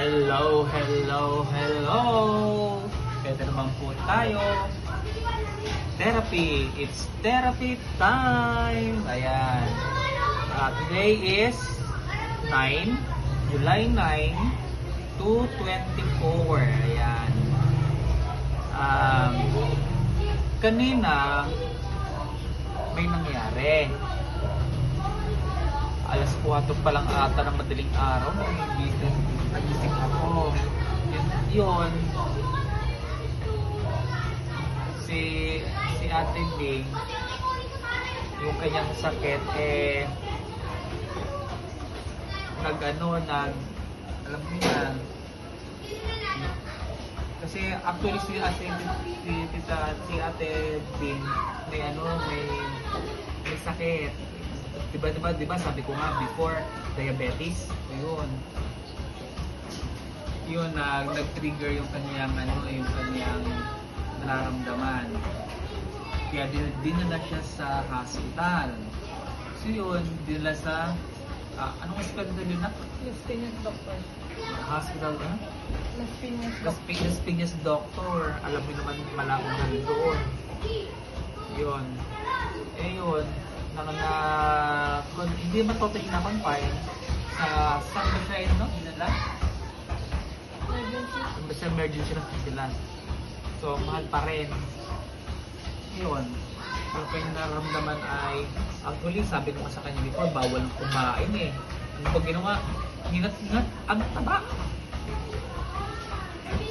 Hello, hello, hello! Ito naman po tayo. Therapy. It's therapy time! Ayan. Uh, today is 9, July 9, 224. Ayan. Um, kanina, may nangyari. Alas 4 pa lang ata ng madaling araw, nagigising, nagising ako. Yun. Si, si Ate Bing, yung kanyang sakit, eh, nag ano, nag, alam mo yan, kasi actually si Ate, si, tita, si Ate Bing, may ano, may, may sakit. Diba, diba, diba, sabi ko nga before, diabetes. Ayun. Yun, nag, nag-trigger yung kanyang, ano, yung kanyang nararamdaman. Kaya din, dinala siya sa hospital. So yun, dinala sa, ah, anong hospital din yun na? Las Piñas Doctor. Hospital, ano? Las Piñas Las Doctor. Piñas Piñas Doctor, alam mo naman malapit na rin doon. Yun. Eh yun, na, na, kung hindi man totally na-confine, sa San Michael, no? Inala? Sa emergency na sila. So, mahal pa rin. Yun. Yung kanyang nararamdaman ay, actually, sabi ko sa kanya before, bawal kumain eh. Ano pag ginawa, hinat-hinat, ang taba.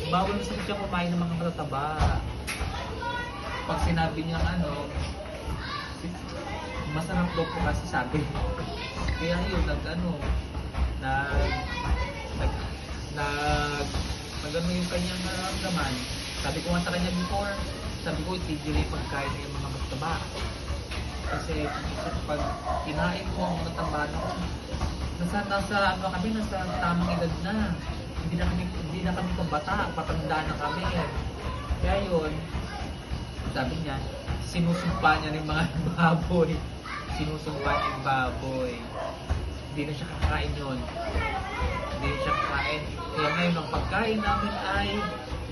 Bawal sa siya kumain ng mga matataba. Pag sinabi niya ano, masarap daw po kasi sabi. Kaya yun, nag ano, nag, nag, nag, ano yung kanyang nararamdaman. Sabi ko nga sa kanya before, sabi ko, itigil yung pagkain ng mga mataba. Kasi pag kinain ko ang mga taba na nasa, nasa ano kami, nasa tamang edad na. Hindi na kami, hindi na kami pambata, patanda na kami. Kaya yun, sabi niya, sinusumpa niya ng mga baboy. Sinusumpa niya yung baboy. Hindi na siya kakain yun. Kakain. Kaya ngayon, ang pagkain namin ay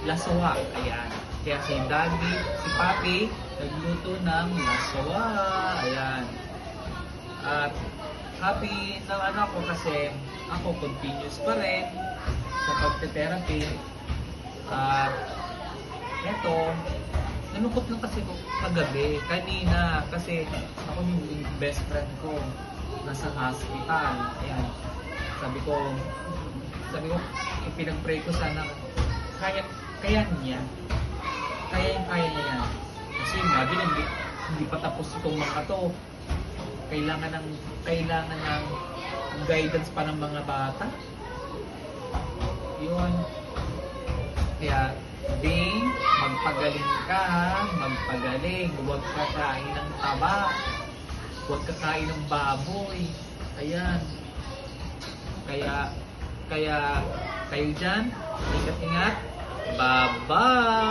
lasawa. Ayan. Kaya si Daddy, si Papi, nagluto ng lasawa. Ayan. At happy ng anak ko kasi ako continuous pa rin sa pagte-therapy. At eto, nalungkot lang kasi ko kagabi, kanina, kasi ako yung best friend ko nasa hospital. Ayan. Sabi ko, sabi ko, ipinag-pray ko sana kaya, kaya niya. Kaya yung kaya niya yan. Kasi imagine, hindi, hindi pa tapos itong mga to. Kailangan ng, kailangan ng guidance pa ng mga bata. Yun. Kaya, Ding, magpagaling ka magpagaling. Huwag ka kain ng taba. Huwag ka kain ng baboy. Ayan. Kaya, kaya, kayo dyan, ingat-ingat. Bye-bye!